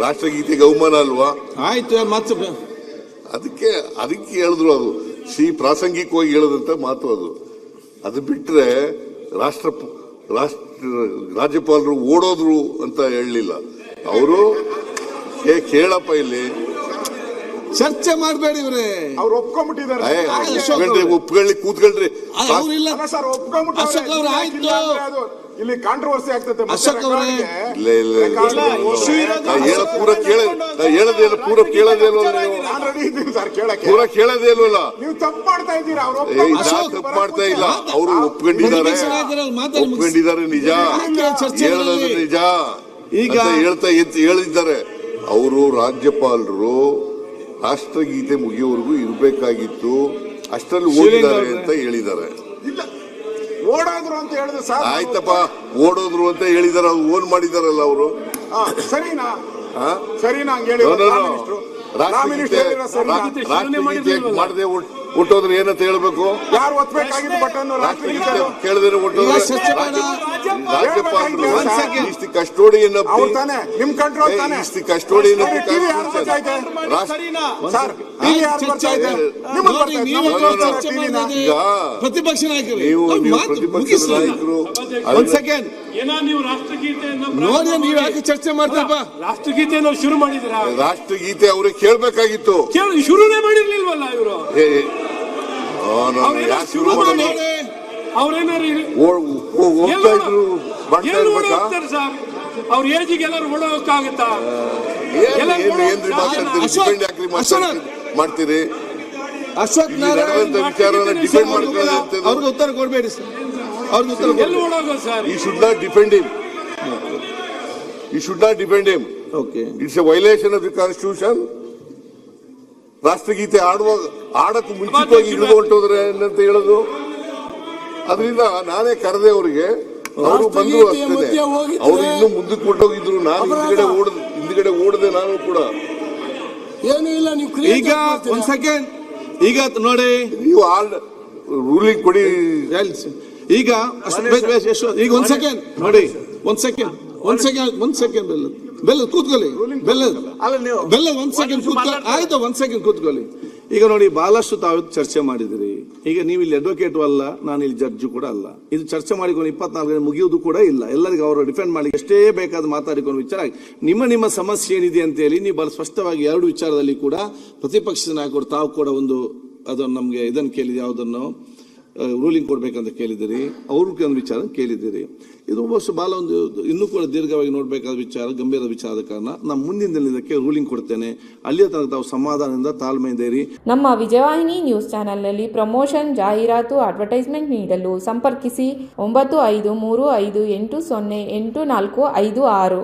ರಾಷ್ಟ್ರಗೀತೆಗೆ ಗೌಮಾನ ಅಲ್ವಾ? ಆಯ್ತು ಮತ್ತೆ ಅದಕ್ಕೆ ಅದಕ್ಕೆ ಹೇಳಿದ್ರು ಅದು. ಸಿ ಪ್ರಾಸಂಗಿಕವಾಗಿ ಹೇಳದಂತ ಮಾತು ಅದು. ಅದು ಬಿಟ್ರೆ ರಾಷ್ಟ್ರ ರಾಷ್ಟ್ರ ರಾಜ್ಯಪಾಲರು ಓಡೋದ್ರು ಅಂತ ಹೇಳಲಿಲ್ಲ. ಅವರು ಕೇಳಪ್ಪ ಇಲ್ಲಿ. ಚರ್ಚೆ ಮಾಡಬೇಡಿ ಇವ್ರೆ. ಅವ್ರು ಒಪ್ಕೊಂಡ್ಬಿಟ್ಟಿದ್ದಾರೆ. ಒಪ್ಕೊಳ್ಳಿ ಕೂತ್ಕೊಳ್ರಿ. ಅವ್ರು ಇಲ್ಲ. ಸರ್ ಒಪ್ಕೊಂಡ್ಬಿಟ್ಟವ್ರೆ. ಅಶೋಕ್ ಅವ್ರು ಆಯ್ತು. ಇಲ್ಲ ಕಾಂಟ್ರವರ್ಸಿ ಆಗ್ತದೆ ಮತ್ತೆ ಅಶೋಕ್ ಅವರೇ ಇಲ್ಲ ಇಲ್ಲ ಹೇಳ ಪೂರ ಕೇಳ ಹೇಳದೇ ಇಲ್ಲ ಪೂರ ಕೇಳದೇ ಇಲ್ವಲ್ಲ ಪೂರ ಕೇಳದೇ ಇಲ್ವಲ್ಲ ನೀವು ತಪ್ಪು ಮಾಡ್ತಾ ಇದ್ದೀರಾ ಅವ್ರು ತಪ್ಪು ಮಾಡ್ತಾ ಇಲ್ಲ. ಅವರು ಒಪ್ಕೊಂಡಿದ್ದಾರೆ. ಒಪ್ಕೊಂಡಿದ್ದಾರೆ ನಿಜ. ಹೇಳೋದು ನಿಜ. ಈಗ- ಹೇಳ್ತಾ ಎತ್ತಿ ಹೇಳಿದ್ದಾರೆ. ಅವರು ರಾಜ್ಯಪಾಲರು ರಾಷ್ಟ್ರಗೀತೆ ಮುಗಿಯೋವರೆಗೂ ಇರಬೇಕಾಗಿತ್ತು. ಅಷ್ಟರಲ್ಲಿ ಓದಿದ್ದಾರೆ ಅಂತ ಹೇಳಿದ್ದಾರೆ. ಇಲ್ಲ ಓಡೋದ್ರು ಅಂತ ಹೇಳಿದ್ರೆ ಸರ್ ಆಯ್ತಪ್ಪ ಓಡೋದ್ರು ಅಂತ ಹೇಳಿದಾರ ಓನ್ ಮಾಡಿದಾರಲ್ಲ ಅವರು? ಹಾ, ಸರಿನಾ? ಸರಿನಾ ಹಂಗೇಳಿ ರಾಷ್ಟ್ರಗೀತೆ ರಾಷ್ಟ್ರಗೀತೆ ಮಾಡದೆ ಹುಟ್ಟೋದ್ರೆ ಏನಂತ ಹೇಳ್ಬೇಕು? ಯಾರು ಬಟನ್ second. ಇಷ್ಟು ಕಸ್ಟೋಡಿಯನ್ ನಿಮ್ ಕಂಟ್ರೋಲ್ ಕಸ್ಟೋಡಿಯನ್ ಪ್ರತಿಪಕ್ಷ ನಾಯಕರು? ನೀವು ಮುಗಿಸ್ಲಿ. ನಾಯಕರು ಒಂದ್ ಸೆಕೆಂಡ್ ಏನೋ ನೀವು ರಾಷ್ಟ್ರಗೀತೆಯನ್ನು ನೋಡಿ ನೀವ್ ಯಾಕೆ ಚರ್ಚೆ ರಾಷ್ಟ್ರಗೀತೆ ನಾವು ಶುರು ಮಾಡಿದಿರಾ ರಾಷ್ಟ್ರಗೀತೆ ಅವ್ರಿಗೆ ಕೇಳ್ಬೇಕಾಗಿತ್ತು. ಕೇಳಿ ಶುರುನೇ ಮಾಡಿರ್ಲಿಲ್ವಲ್ಲ ಇವರು? ಏ, ಆ, ನಾನು ಯಾಕೆ ಶುರು ಮಾಡೋದು? ಅವ್ರೇನಾರು ಓ- ಓ- ಹೋಗ್ತಾ ಇದ್ರು? ಮಾಡ್ತಾ ಎಲ್ಲಿ ಓಡ ಇರ್ಬೇಕಾ ಹೋಗ್ತಾರೆ ಸರ್? ಅವ್ರ ಏಜಿಗೆ ಎಲ್ಲರೂ ಓಡ ಏನ್- ಎಲ್ಲ ಏನ್- ಏನ್ರಿ ಮಾತಾಡ್ತೀರಿ? ಅಶೋಕ್, ಡಿಪೆಂಡ್ ಯಾಕ್ರಿ ಮಾತಾಡ್ತೀರಿ? ಮಾಡ್ತೀರಿ? ಅಶೋಕ್ ನಾರಾಯಣ್ ಅವ್ರಿಗೆ ಉತ್ತರ ಕೊಡ್ಬೇಡಿ ಸರ್. ಅವ್ರಿಗೆ ಉತ್ತರ ಎಲ್ಲಿ ಓಡೋಗೋದು sir? He should not depend him he should not depend him okay it's a violation of the constitution ರಾಷ್ಟ್ರಗೀತೆ ಆಡುವಾಗ ಆಡಕ್ಕೆ ಮುಂಚಿತವಾಗಿ ಹಿಡಿದು ಹೊಂಟೋದ್ರೆ ಏನಂತ ಹೇಳೋದು? ಅದರಿಂದ ನಾನೇ ಕರೆದೆ ಅವರಿಗೆ ಅವರು ಬಂದು ಅಷ್ಟೇ. ಅವರು ಇನ್ನೂ ಮುಂದಕ್ಕೆ ಕೊಟ್ಟೋಗಿದ್ರು ನಾನು ಹಿಂದ್ಗಡೆ ಓಡದೆ ಹಿಂದ್ಗಡೆ ಓಡದೆ ನಾನು ಕೂಡ. ಏನು ಇಲ್ಲ ನೀವು ಈಗ ಒಂದ್ ಸೆಕೆಂಡ್ ಈಗ ನೋಡಿ. ಯು ಆಲ್ ರೂಲಿಂಗ್ ಕೊಡಿ. ಈಗ ಈಗ ಒಂದ್ ಸೆಕೆಂಡ್ ನೋಡಿ ಒಂದ್ ಸೆಕೆಂಡ್ ಒಂದ್ ಸೆಕೆಂಡ್ ಒಂದ್ ಸೆಕೆಂಡ್ ಬೆಲ್ಲ ಬೆಲ್ಲ ಕೂತ್ಕೊಳ್ಳಿ. ಬೆಲ್ಲ ಬೆಲ್ಲ ಒಂದ್ ಸೆಕೆಂಡ್ ಕೂತ್ಕೊಳ್ಳಿ ಆಯ್ತು ಒಂದ್ ಸೆಕೆಂಡ್ ಕೂತ್ಕೊಳ್ಳಿ. ಈಗ ನೋಡಿ ಬಹಳಷ್ಟು ತಾವು ಚರ್ಚೆ ಮಾಡಿದಿರಿ. ಈಗ ನೀವು ಇಲ್ಲಿ ಅಡ್ವೊಕೇಟ್ ಅಲ್ಲ, ನಾನು ಇಲ್ಲಿ ಜಡ್ಜು ಕೂಡ ಅಲ್ಲ. ಇದು ಚರ್ಚೆ ಮಾಡಿಕೊಂಡು ಇಪ್ಪತ್ನಾಲ್ಕು ಮುಗಿಯುವುದು ಕೂಡ ಇಲ್ಲ. ಎಲ್ಲರಿಗೂ ಅವರು ಡಿಫೆಂಡ್ ಮಾಡಿ ಎಷ್ಟೇ ಬೇಕಾದ ಮಾತಾಡಿಕೊಂಡು ವಿಚಾರ ನಿಮ್ಮ ನಿಮ್ಮ ಸಮಸ್ಯೆ ಏನಿದೆ ಅಂತ ಹೇಳಿ ನೀವು ಬಹಳ ಸ್ಪಷ್ಟವಾಗಿ ಎರಡು ವಿಚಾರದಲ್ಲಿ ಕೂಡ ಪ್ರತಿಪಕ್ಷದ ನಾಯಕರು ತಾವು ಕೂಡ ಒಂದು ಅದನ್ನು ನಮಗೆ ಇದನ್ನು ಕೇಳಿದೆ ಯಾವುದನ್ನು? ರೂಲಿಂಗ್ ಕೊಡಬೇಕಂತ ಕೇಳಿದಿರಿ ಅವ್ರ ಒಂದು ವಿಚಾರ ಕೇಳಿದಿರಿ ಇದು ಬಹುಶಃ ಭಾಳ ಒಂದು, ಇನ್ನೂ ಕೂಡ ದೀರ್ಘವಾಗಿ ನೋಡಬೇಕಾದ ವಿಚಾರ ಗಂಭೀರ ವಿಚಾರದ ಕಾರಣ ನಮ್ಮ ಮುಂದಿನ ದಿನಕ್ಕೆ ರೂಲಿಂಗ್ ಕೊಡ್ತೇನೆ. ಅಲ್ಲಿಯ ತನಕ ತಾವು ಸಮಾಧಾನದಿಂದ ತಾಳ್ಮೆಯಿಂದ ಇರಿ. ನಮ್ಮ ವಿಜಯವಾಹಿನಿ ನ್ಯೂಸ್ ಚಾನೆಲ್ನಲ್ಲಿ ಪ್ರಮೋಷನ್, ಜಾಹೀರಾತು, ಅಡ್ವರ್ಟೈಸ್ಮೆಂಟ್ ನೀಡಲು ಸಂಪರ್ಕಿಸಿ ಒಂಬತ್ತು ಐದು ಮೂರು ಐದು ಎಂಟು ಸೊನ್ನೆ ಎಂಟು ನಾಲ್ಕು ಐದು ಆರು.